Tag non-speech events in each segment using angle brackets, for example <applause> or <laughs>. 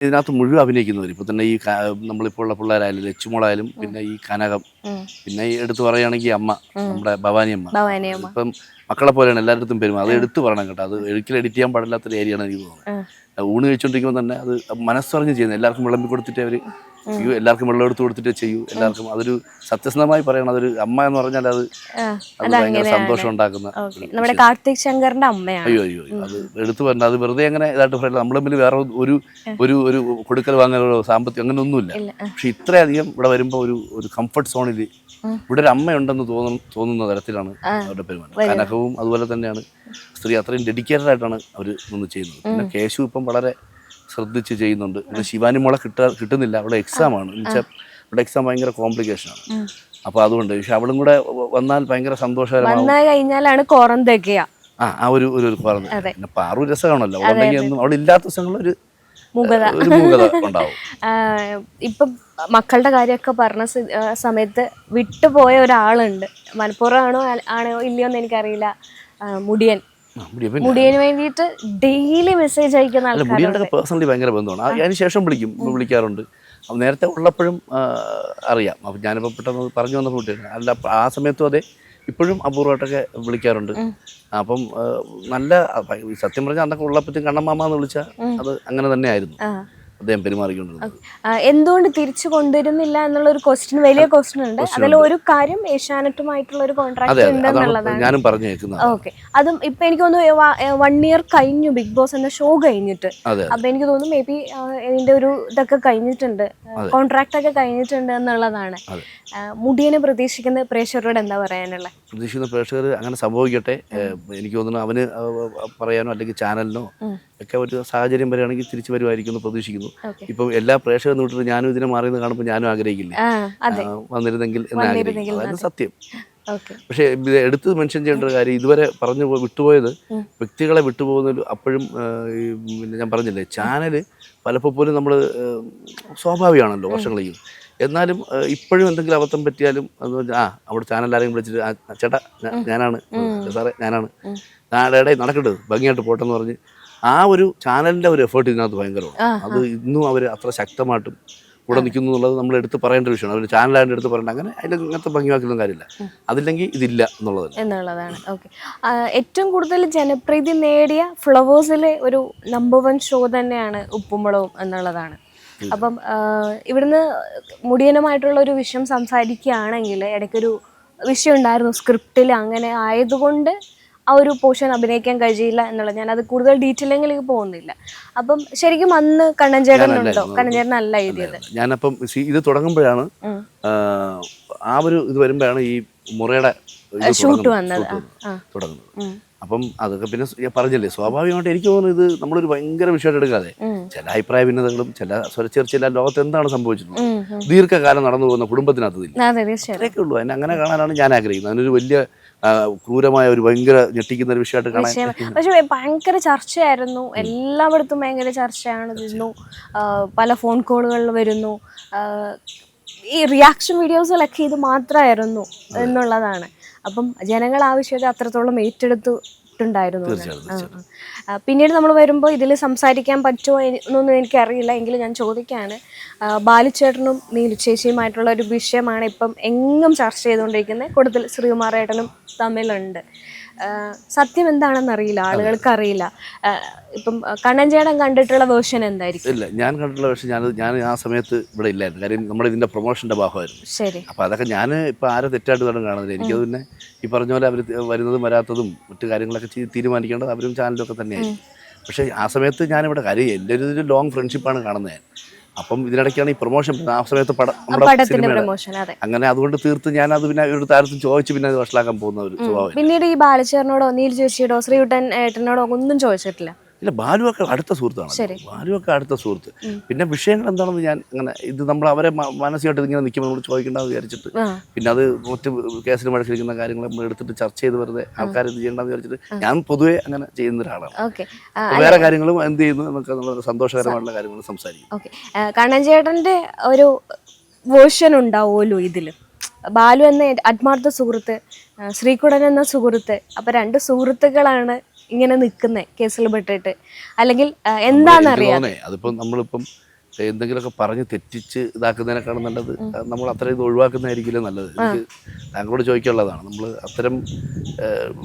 ഇതിനകത്ത് മുഴുവൻ അഭിനയിക്കുന്നവർ ഇപ്പോൾ തന്നെ ഈ നമ്മളിപ്പോ നമ്മളിപ്പോൾ ഉള്ള പിള്ളേരായാലും ലച്ചുമോളായാലും പിന്നെ ഈ കനകം പിന്നെ ഈ എടുത്തു പറയുകയാണെങ്കിൽ അമ്മ നമ്മുടെ ഭവാനി അമ്മ. ഇപ്പം മക്കളെ പോലെയാണ് എല്ലായിടത്തും പെരുമാ അത് എടുത്തു പറയണം കേട്ടോ. അത് ഒരിക്കലും എഡിറ്റ് ചെയ്യാൻ പാടില്ലാത്തൊരു ഏരിയയാണ് എനിക്ക് തോന്നുന്നത്. ഊണ് കഴിച്ചുകൊണ്ടിരിക്കുമ്പോൾ തന്നെ അത് മനസ്സറിഞ്ഞ് ചെയ്യുന്നത്. എല്ലാവർക്കും വിളമ്പി കൊടുത്തിട്ട് അവർ ചെയ്യൂ എല്ലാവർക്കും വെള്ളം എടുത്ത് കൊടുത്തിട്ട് ചെയ്യൂ. എല്ലാവർക്കും അതൊരു സത്യസന്ധമായി പറയണം. അതൊരു അമ്മ എന്ന് പറഞ്ഞാൽ അത് ഭയങ്കര സന്തോഷം ഉണ്ടാക്കുന്ന നമ്മുടെ കാർത്തിക് ശങ്കറിന്റെ അമ്മയാണ്. അയ്യോ അയ്യോ. അത് എടുത്തു പറഞ്ഞ അത് വെറുതെ അങ്ങനെ ഇതായിട്ട് പറയില്ല. നമ്മൾ തമ്മിൽ വേറെ ഒരു ഒരു ഒരു കൊടുക്കൽ വാങ്ങലോ സാമ്പത്തികം അങ്ങനെ ഒന്നുമില്ല പക്ഷെ ഇത്രയധികം ഇവിടെ വരുമ്പോൾ ഒരു ഒരു കംഫർട്ട് സോണിൽ ഇവിടെ ഒരു അമ്മയുണ്ടെന്ന് തോന്നുന്ന തോന്നുന്ന തരത്തിലാണ് അവരുടെ പെരുമാറ്റം. കനകവും അതുപോലെ തന്നെയാണ് സ്ത്രീ അത്രയും ഡെഡിക്കേറ്റഡ് ആയിട്ടാണ് അവർ നിന്ന് ചെയ്യുന്നത്. പിന്നെ കേശു ഇപ്പം വളരെ ശ്രദ്ധിച്ച് ചെയ്യുന്നുണ്ട്. പിന്നെ ശിവാനി മോളെ കിട്ടാ കിട്ടുന്നില്ല. അവിടെ എക്സാം ആണ്. എന്നുവെച്ചാൽ അവിടെ എക്സാം ഭയങ്കര കോംപ്ലിക്കേഷൻ ആണ്. അപ്പോൾ അതുകൊണ്ട് പക്ഷെ അവളും കൂടെ വന്നാൽ ഭയങ്കര സന്തോഷകരമാണ് വന്നു കഴിഞ്ഞാലാണ് കോറം ആ ആ ഒരു ഒരു ഒരു പറഞ്ഞു. പിന്നെ പാറു രസമാണല്ലോ. ഒന്നും ദിവസങ്ങളിൽ ഒരു മുഖത. ഒരു മൂകത ഉണ്ടാവും. ഇപ്പം മക്കളുടെ കാര്യമൊക്കെ പറഞ്ഞ ആ സമയത്ത് വിട്ടുപോയ ഒരാളുണ്ട്. മനഃപൂർവമാണോ ആണോ ഇല്ലയോ എന്ന് എനിക്കറിയില്ല. ആ, മുടിയൻ. മുടിയന് വേണ്ടിയിട്ട് ഡെയിലി മെസ്സേജ് അയക്കുന്ന അല്ല പേഴ്സണലി ഭയങ്കര ബന്ധമാണ്. ആ, അതിന് ശേഷം വിളിക്കും വിളിക്കാറുണ്ട്. അപ്പം നേരത്തെ ഉള്ളപ്പോഴും അറിയാം. അപ്പം ഞാനിപ്പോൾ പെട്ടെന്ന് പറഞ്ഞു വന്ന കുട്ടിയാണ് അല്ല ആ സമയത്തും അതെ ഇപ്പോഴും അപൂർവമായിട്ടൊക്കെ വിളിക്കാറുണ്ട്. അപ്പം നല്ല സത്യം പറഞ്ഞാൽ അന്നൊക്കെ ഉള്ളപ്പോഴത്തേക്കും കണ്ണമ്മാമ എന്ന് വിളിച്ചാൽ അത് അങ്ങനെ തന്നെ ആയിരുന്നു. അദ്ദേഹം പെരുമാറിക്കൊണ്ടിരുന്നത്. എന്തുകൊണ്ട് തിരിച്ചു കൊണ്ടുവരുന്നില്ല എന്നുള്ള ഒരു ക്വസ്റ്റ്യൻ വലിയ ക്വസ്റ്റ്യൻ ഉണ്ട്. അതിൽ ഒരു കാര്യം ഏഷ്യാനെറ്റുമായിട്ടുള്ള ഒരു കോൺട്രാക്ട് ഞാനും പറഞ്ഞു കേൾക്കുന്നത് ഓക്കെ. അതും ഇപ്പൊ എനിക്ക് തോന്നുന്നു വൺ ഇയർ കഴിഞ്ഞു ബിഗ് ബോസ് എന്ന ഷോ കഴിഞ്ഞിട്ട്. അപ്പൊ എനിക്ക് തോന്നുന്നു മേ ബി ഇതിന്റെ ഒരു ഇതൊക്കെ കഴിഞ്ഞിട്ടുണ്ട്. കോൺട്രാക്ട് ഒക്കെ കഴിഞ്ഞിട്ടുണ്ട് എന്നുള്ളതാണ്. മുടിയനെ പ്രതീക്ഷിക്കുന്ന പ്രേക്ഷകരോട് എന്താ പറയാനുള്ളത്? പ്രതീക്ഷിക്കുന്ന പ്രേക്ഷകർ അങ്ങനെ സംഭവിക്കട്ടെ. എനിക്ക് തോന്നുന്നു അവന് പറയാനോ അല്ലെങ്കിൽ ചാനലിനോ ഒക്കെ ഒരു സാഹചര്യം വരികയാണെങ്കിൽ തിരിച്ചു വരുമായിരിക്കും എന്ന് പ്രതീക്ഷിക്കുന്നു. ഓക്കെ. ഇപ്പം എല്ലാ പ്രേക്ഷകർ നോട്ടിട്ട് ഞാനും ഇതിനെ മാറിയെന്ന് കാണുമ്പോൾ ഞാനും ആഗ്രഹിക്കില്ല? വന്നിരുന്നെങ്കിൽ എന്ന് ആഗ്രഹിക്കുന്നു അതാണ് സത്യം. പക്ഷെ ഇത് എടുത്ത് മെൻഷൻ ചെയ്യേണ്ട ഒരു കാര്യം ഇതുവരെ പറഞ്ഞു വിട്ടുപോയത് വ്യക്തികളെ വിട്ടുപോകുന്ന അപ്പോഴും പിന്നെ ഞാൻ പറഞ്ഞില്ലേ ചാനൽ പലപ്പോൾ പോലും നമ്മൾ സ്വാഭാവികമാണല്ലോ വർഷങ്ങളെയും എന്നാലും ഇപ്പോഴും എന്തെങ്കിലും അബദ്ധം പറ്റിയാലും അത് ആ അവിടെ ചാനൽ ആരെങ്കിലും വിളിച്ചിട്ട് "ആ, ചേട്ടാ ഞാനാണ്. സാറേ ഞാനാണ്. നാടേടെ നടക്കട്ടെ ഭംഗിയായിട്ട് പോട്ടെന്ന് പറഞ്ഞ് ആ ഒരു ചാനലിന്റെ ഒരു എഫേർട്ട് ഇതിനകത്ത് ഭയങ്കരമാണ്. അത് ഇന്നും അവർ അത്ര ശക്തമായിട്ടും കൂടെ നിൽക്കുന്നു എന്നുള്ളത് നമ്മൾ എടുത്ത് പറയേണ്ട ഒരു വിഷയമാണ്. അവർ ചാനലായിട്ട് എടുത്ത് പറയേണ്ട അങ്ങനെ അതിൽ അങ്ങനത്തെ ഭംഗിയാക്കുന്ന കാര്യമില്ല. അതില്ലെങ്കിൽ ഇതില്ല എന്നുള്ളത് എന്നുള്ളതാണ്. ഓക്കെ ഏറ്റവും കൂടുതൽ ജനപ്രീതി നേടിയ ഫ്ലവേഴ്സിലെ ഒരു നമ്പർ വൺ ഷോ തന്നെയാണ് ഉപ്പുമുളവും എന്നുള്ളതാണ്. അപ്പം ഇവിടുന്ന് മുടിയനുമായിട്ടുള്ള ഒരു വിഷയം സംസാരിക്കുകയാണെങ്കിൽ ഇടയ്ക്കൊരു വിഷയം ഉണ്ടായിരുന്നു. സ്ക്രിപ്റ്റിൽ അങ്ങനെ ആയതുകൊണ്ട് ആ ഒരു പോർഷൻ അഭിനയിക്കാൻ കഴിയില്ല എന്നുള്ളത്. ഞാൻ അത് കൂടുതൽ ഡീറ്റെയിലിംഗിലേക്ക് പോകുന്നില്ല. അപ്പം ശരിക്കും അന്ന് കണ്ണഞ്ചേട്ടൻ ഉണ്ടോ? കണ്ണഞ്ചേട്ടൻ അല്ല എഴുതിയത്. ഞാനപ്പം ഇത് തുടങ്ങുമ്പോഴാണ്. ആ, ഒരു ഇത് വരുമ്പോഴാണ് ഈ മുറയുടെ ഷൂട്ട് വന്നത്. തുടങ്ങുന്നത്. അപ്പം അതൊക്കെ പിന്നെ പറഞ്ഞില്ലേ സ്വാഭാവികമായിട്ട് എനിക്ക് തോന്നുന്നു ഇത് നമ്മളൊരു ഭയങ്കര വിഷയമായിട്ട് എടുക്കാതെ. ചില അഭിപ്രായ ഭിന്നതകളും ചില സ്വരച്ചേർച്ചയില്ല ലോകത്ത് എന്താണ് സംഭവിച്ചിട്ടുള്ളത്. ദീർഘകാലം നടന്നു പോകുന്ന കുടുംബത്തിനകത്ത് അതൊക്കെ അത്രയൊക്കെ ഉള്ളൂ. അതിനെ അങ്ങനെ കാണാനാണ് ഞാൻ ആഗ്രഹിക്കുന്നത്. അതിനൊരു വലിയ ക്രൂരമായ ഒരു ഭയങ്കര ഞെട്ടിക്കുന്ന ഒരു വിഷയമായിട്ട് കാണാൻ പക്ഷേ ഭയങ്കര ചർച്ചയായിരുന്നു. എല്ലായിടത്തും ഭയങ്കര ചർച്ചയാണ് പല ഫോൺ കോളുകളിൽ വരുന്നു. ഈ റിയാക്ഷൻ വീഡിയോസിലൊക്കെ ഇത് മാത്രമായിരുന്നു എന്നുള്ളതാണ്. അപ്പം ജനങ്ങൾ ആ വിഷയത്തെ അത്രത്തോളം ഏറ്റെടുത്തിട്ടുണ്ടായിരുന്നു ആ, പിന്നീട് നമ്മൾ വരുമ്പോൾ ഇതിൽ സംസാരിക്കാൻ പറ്റുമോ എനി- എന്നൊന്നും എനിക്കറിയില്ല. എങ്കിലും ഞാൻ ചോദിക്കുകയാണ്. ബാലുച്ചേട്ടനും നീലു ചേച്ചിയുമായിട്ടുള്ള ഒരു വിഷയമാണ് ഇപ്പം എങ്ങും ചർച്ച ചെയ്തുകൊണ്ടിരിക്കുന്നത്. കൂടുതൽ ശ്രീകുമാറേട്ടനും തമ്മിലുണ്ട്. സത്യം എന്താണെന്ന് അറിയില്ല. ആളുകൾക്ക് അറിയില്ല ഇപ്പം കണ്ണഞ്ചേടം കണ്ടിട്ടുള്ള വേർഷൻ എന്തായിരിക്കും? ഇല്ല ഞാൻ കണ്ടിട്ടുള്ള വേർഷൻ ഞാൻ ഞാൻ ആ സമയത്ത് ഇവിടെ ഇല്ലായിരുന്നു. കാര്യം നമ്മുടെ ഇതിന്റെ പ്രൊമോഷന്റെ ഭാഗമായിരുന്നു. ശരി. അപ്പോൾ അതൊക്കെ ഞാൻ ഇപ്പോൾ ആരെ തെറ്റായിട്ട് വേണം കാണുന്നില്ല. എനിക്കത് പിന്നെ ഈ പറഞ്ഞ പോലെ അവർ വരുന്നതും വരാത്തതും മറ്റു കാര്യങ്ങളൊക്കെ തീരുമാനിക്കേണ്ടത് അവരും ചാനലൊക്കെ തന്നെയായിരിക്കും. പക്ഷേ ആ സമയത്ത് ഞാനിവിടെ കാര്യം എന്റെ ഒരു ലോങ് ഫ്രണ്ട്ഷിപ്പാണ് കാണുന്നത്. ഞാൻ അപ്പം ഇതിനിടയ്ക്കാണ് ഈ പ്രൊമോഷൻ ആ സമയത്ത് പടം നമ്മുടെ സിനിമയുടെ അങ്ങനെ അതുകൊണ്ട് തീർത്ത് ഞാൻ അത് പിന്നെ ഒരു താരത്തും ചോദിച്ചു പിന്നെ അത് വഷളാക്കാൻ പോകുന്ന ഒരു സ്വഭാവം പിന്നീട് ഈ ബാലചേറിനോടോ നീൽ ചേച്ചിയോടോ ശ്രീകുട്ടൻ ഏട്ടനോടോ ഒന്നും ചോദിച്ചിട്ടില്ല? ഇല്ല ബാലുവൊക്കെ അടുത്ത സുഹൃത്താണ്. ബാലുവൊക്കെ അടുത്ത സുഹൃത്ത്. പിന്നെ വിഷയങ്ങൾ എന്താണെന്ന് ഞാൻ അങ്ങനെ ഇത് നമ്മൾ അവരെ മാനസികമായിട്ട് ഇങ്ങനെ നിൽക്കുമ്പോൾ നമ്മൾ ചോദിക്കേണ്ടെന്ന് വിചാരിച്ചിട്ട് പിന്നെ അത് മറ്റ് കേസിൽ വഴക്കിരിക്കുന്ന കാര്യങ്ങൾ നമ്മൾ എടുത്തിട്ട് ചർച്ച ചെയ്ത് വെറുതെ ആൾക്കാർ ഇത് ചെയ്യേണ്ടെന്ന് വിചാരിച്ചിട്ട് ഞാൻ പൊതുവേ അങ്ങനെ ചെയ്യുന്ന ഒരാളാണ്. വേറെ കാര്യങ്ങളും എന്ത് ചെയ്യുന്നു എന്നൊക്കെ നമ്മൾ സന്തോഷകരമായിട്ടുള്ള കാര്യങ്ങൾ സംസാരിക്കും. കണ്ണൻ ചേട്ടന്റെ ഒരു വേർഷൻ ഉണ്ടാവുമല്ലോ ഇതിൽ. ബാലു എന്ന ആത്മാർത്ഥ സുഹൃത്ത് ശ്രീകുടൻ എന്ന സുഹൃത്ത് അപ്പം രണ്ട് സുഹൃത്തുക്കളാണ് ഇങ്ങനെ നിൽക്കുന്നത് കേസിൽ പെട്ടിട്ട്. അല്ലെങ്കിൽ എന്താണെന്നറിയാം. തോന്നേ അതിപ്പം നമ്മളിപ്പം എന്തെങ്കിലുമൊക്കെ പറഞ്ഞ് തെറ്റിച്ച് ഇതാക്കുന്നതിനേക്കാളും നല്ലത് നമ്മൾ അത്രയും ഇത് ഒഴിവാക്കുന്നതായിരിക്കില്ല നല്ലത്? എനിക്ക് താങ്കളോട് ചോദിക്കാനുള്ളതാണ്. നമ്മൾ അത്തരം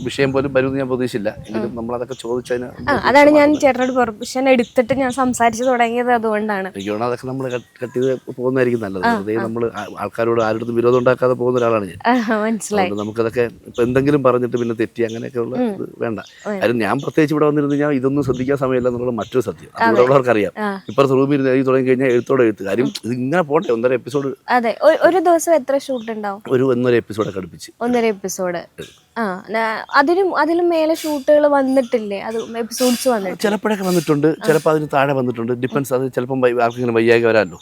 വിഷയം പോലും വരുമെന്ന് ഞാൻ പ്രതീക്ഷിച്ചില്ല. എങ്കിലും നമ്മൾ അതൊക്കെ ചോദിച്ചതിന് അതാണ് ഞാൻ ചേട്ടനോട് പെർമിഷൻ എടുത്തിട്ട് ഞാൻ സംസാരിച്ചു തുടങ്ങിയത് അതുകൊണ്ടാണ്. എനിക്ക് അതൊക്കെ നമ്മൾ കട്ട് ചെയ്ത് പോകുന്നതായിരിക്കും നല്ലത്. വെറുതെ നമ്മൾ ആൾക്കാരോട് ആരുടെ വിരോധം ഉണ്ടാക്കാതെ പോകുന്ന ഒരാളാണ് ഞാൻ. മനസ്സിലായി. നമുക്കതൊക്കെ ഇപ്പൊ എന്തെങ്കിലും പറഞ്ഞിട്ട് പിന്നെ തെറ്റി അങ്ങനെയൊക്കെ ഉള്ള ഇത് വേണ്ട. കാര്യം ഞാൻ പ്രത്യേകിച്ച് ഇവിടെ വന്നിരുന്നു ഞാൻ ഇതൊന്നും ശ്രദ്ധിക്കാൻ സമയമില്ല എന്നുള്ള മറ്റൊരു സത്യം. അത് ഇവിടെ ഉള്ളവർക്കറിയാം ഇപ്പുറത്ത് റൂമിൽ തുടങ്ങി കഴിഞ്ഞാൽ എഴുത്തോടെ എഴുത്ത്. കാര്യം ഇത് ഇങ്ങനെ പോട്ടെ ഒന്നര എപ്പിസോഡ് അതെ ഒ- ഒരു ദിവസം എത്ര ഷൂട്ട് ഉണ്ടാവും? ഒരു ഒന്നര എപ്പിസോഡ് അടുപ്പിച്ച്. ഒന്നര എപ്പിസോഡ്. ആ ന- അതിനും അതിലും മേലെ ഷൂട്ടുകൾ വന്നിട്ടില്ലേ? അത് എപ്പിസോഡ്സ് വന്നിട്ട്. ചിലപ്പോഴൊക്കെ വന്നിട്ടുണ്ട്. ചിലപ്പോൾ അതിന് താഴെ വന്നിട്ടുണ്ട്. ഡിപ്പെൻസ് അത് ചിലപ്പം വൈ- ആർക്കെങ്കിലും വയ്യാകെ വരാമല്ലോ.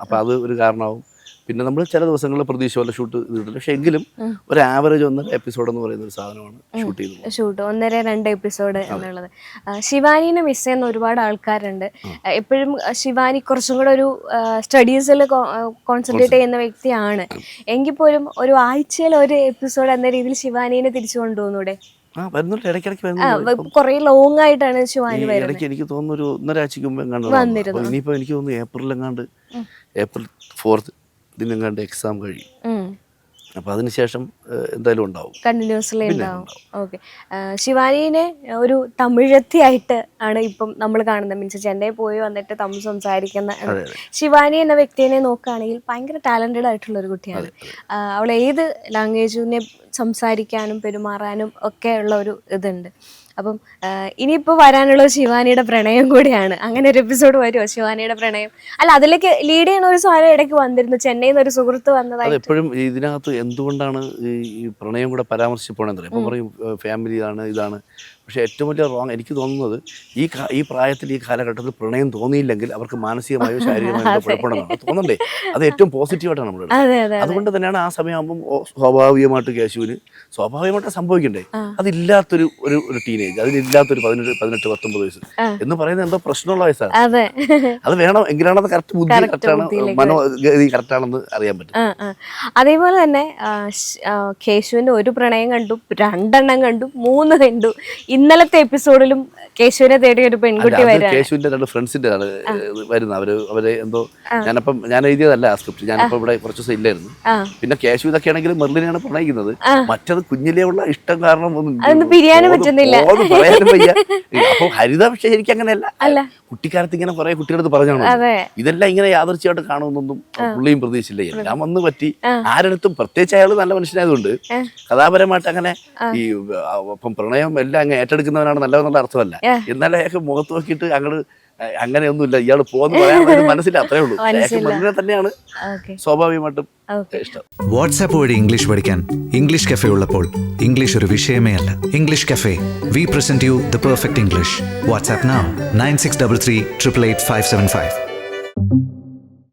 അപ്പോൾ അത് ഒരു കാരണമാവും. പിന്നെ നമ്മൾ ചില ദിവസങ്ങളിൽ പ്രതീക്ഷ പോലെ ഷൂട്ട് ചെയ്തിട്ടില്ല. പക്ഷെ എങ്കിലും ഒരു ആവറേജ് ഒന്നര എപ്പിസോഡ് എന്ന് പറയുന്ന ഒരു സാധനമാണ് ഷൂട്ട് ചെയ്യുന്നത് ഷൂട്ട് ഒന്നര രണ്ട് എപ്പിസോഡ് എന്നുള്ളത്. ശിവാനിനെ മിസ് ചെയ്യുന്ന ഒരുപാട് ആൾക്കാരുണ്ട്. എപ്പോഴും ശിവാനി കുറച്ചും കൂടെ ഒരു സ്റ്റഡീസിൽ കോൺസെൻട്രേറ്റ് ചെയ്യുന്ന വ്യക്തിയാണ്. എങ്കിൽ പോലും ഒരു ആഴ്ചയിൽ ഒരു എപ്പിസോഡ് എന്ന രീതിയിൽ ശിവാനിനെ തിരിച്ചു കൊണ്ടുപോകുന്നൂടെ കുറെ ലോങ് ആയിട്ടാണ് ശിവാനി ഇടയ്ക്ക് എനിക്ക് തോന്നുന്നു ഒരു ഒന്നര ആഴ്ചക്ക് മുമ്പ് എങ്ങാണ്ട് വന്നിരുന്നു. അപ്പോൾ എനിക്ക് തോന്നുന്നു ഏപ്രിൽ എങ്ങാണ്ട് ഏപ്രിൽ ഫോർത്ത് ഇതിനെങ്ങാണ്ട് എക്സാം കഴിയും. അപ്പോൾ അതിനുശേഷം എന്തായാലും ഉണ്ടാവും. കണ്ടിന്യൂസ്ലി ഉണ്ടാവും. ഓക്കെ. ശിവാനിനെ ഒരു തമിഴത്തിയായിട്ട് ആണ് ഇപ്പം നമ്മൾ കാണുന്നത്. മീൻസ് ചെന്നൈ പോയി വന്നിട്ട് തമിഴ് സംസാരിക്കുന്ന ശിവാനി എന്ന വ്യക്തിനെ നോക്കുകയാണെങ്കിൽ ഭയങ്കര ടാലന്റഡ് ആയിട്ടുള്ള ഒരു കുട്ടിയാണ്. അവൾ ഏത് ലാംഗ്വേജിനെ സംസാരിക്കാനും പെരുമാറാനും ഒക്കെ ഉള്ള ഒരു ഇതുണ്ട്. അപ്പം ഇനിയിപ്പോൾ വരാനുള്ളത് ശിവാനിയുടെ പ്രണയം കൂടിയാണ്. അങ്ങനെ ഒരു എപ്പിസോഡ് വരുമോ ശിവാനിയുടെ പ്രണയം. അല്ല അതിലേക്ക് ലീഡ് ചെയ്യുന്ന ഒരു സാധനം ഇടയ്ക്ക് വന്നിരുന്നു. ചെന്നൈയിൽ നിന്ന് ഒരു സുഹൃത്ത് വന്നതായി എപ്പോഴും ഇതിനകത്ത് എന്തുകൊണ്ടാണ് ഈ പ്രണയം കൂടെ അറിയാം? ഇപ്പം പറയും ഫാമിലി ഇതാണ് ഇതാണ്. പക്ഷേ ഏറ്റവും വലിയ റോങ് എനിക്ക് തോന്നുന്നത് ഈ ഈ പ്രായത്തിൽ ഈ കാലഘട്ടത്തിൽ പ്രണയം തോന്നിയില്ലെങ്കിൽ അവർക്ക് മാനസികമായോ ശാരീരികമായോ കുഴപ്പമാണ് തോന്നണ്ടേ? അത് ഏറ്റവും പോസിറ്റീവായിട്ടാണ് നമ്മൾ അതെ അതെ അതുകൊണ്ട് തന്നെയാണ് ആ സമയമാകുമ്പോൾ സ്വാഭാവികമായിട്ട് കേശുവിന് സ്വാഭാവികമായിട്ട് സംഭവിക്കണ്ടേ? അതില്ലാത്തൊരു ഒരു ഒരു ടീനേജ് അതിലില്ലാത്തൊരു പതിനെട്ട് പതിനെട്ട് പത്തൊമ്പത് വയസ്സ് എന്ന് പറയുന്നത് എന്തോ പ്രശ്നമുള്ള വയസ്സാണ്. അതെ. വേണം എങ്കിലാണ് അത് കറക്റ്റ് ബുദ്ധി കറക്റ്റാണ് മനോഗതി കറക്റ്റാണെന്ന് അറിയാൻ പറ്റും. അതേപോലെ തന്നെ കേശുവിന്റെ ഒരു പ്രണയം കണ്ടു രണ്ടെണ്ണം കണ്ടു മൂന്ന് കണ്ടു ഇന്നലത്തെ എപ്പിസോഡിലും കേശുവിനെ തേടി ഒരു പെൺകുട്ടി വരുന്നത് കേശുവിന്റെ രണ്ട് ഫ്രണ്ട്സിന്റെ വരുന്ന അവർ അവരെ എന്തോ ഞാനപ്പം ഞാൻ എഴുതിയതല്ല ആ സ്ക്രിപ്റ്റ്. ഞാനപ്പോ ഇവിടെ കുറച്ച് ദിവസം ഇല്ലായിരുന്നു. പിന്നെ കേശു ഇതൊക്കെ ആണെങ്കിൽ മെർലിനെയാണ് പ്രണയിക്കുന്നത് മറ്റത് കുഞ്ഞിലേ ഉള്ള ഇഷ്ടം കാരണം ഒന്നും പിരിയാനും പറ്റുന്നില്ല. പറയാനും വയ്യ. അപ്പൊ ഹരിത പക്ഷേ ശരിക്കും അങ്ങനെയല്ല. കുട്ടിക്കാലത്ത് ഇങ്ങനെ കുറെ കുട്ടികളടുത്ത് പറഞ്ഞാണ്. ഇതെല്ലാം ഇങ്ങനെ യാദർച്ചയായിട്ട് കാണുമെന്നൊന്നും പുള്ളിയും പ്രതീക്ഷിച്ചില്ല. എല്ലാം വന്ന് പറ്റി. ആരടുത്തും പ്രത്യേകിച്ച് അയാൾ നല്ല മനുഷ്യനായതുകൊണ്ട് കഥാപരമായിട്ട് അങ്ങനെ ഈ അപ്പം പ്രണയം എല്ലാം അങ്ങ് ഏറ്റെടുക്കുന്നവനാണ് നല്ലതെന്നുള്ള അർത്ഥമല്ല. എന്നാലും അയാൾക്ക് മുഖത്ത് നോക്കിയിട്ട് അങ്ങോട്ട് അങ്ങനെയൊന്നുമില്ല. ഇയാൾ പോകുന്ന പറയാൻ <laughs> മനസ്സില്ല. അത്രേ ഉള്ളൂ. അയാൾക്ക് തന്നെയാണ്. ഓക്കെ. സ്വാഭാവികമായിട്ടും ഇഷ്ടം. വാട്സാപ്പ് വഴി ഇംഗ്ലീഷ് പഠിക്കാൻ ഇംഗ്ലീഷ് കഫേ ഉള്ളപ്പോൾ ഇംഗ്ലീഷ് ഒരു വിഷയമേ അല്ല. English cafe. We present you the perfect English WhatsApp nine six double three triple eight five seven five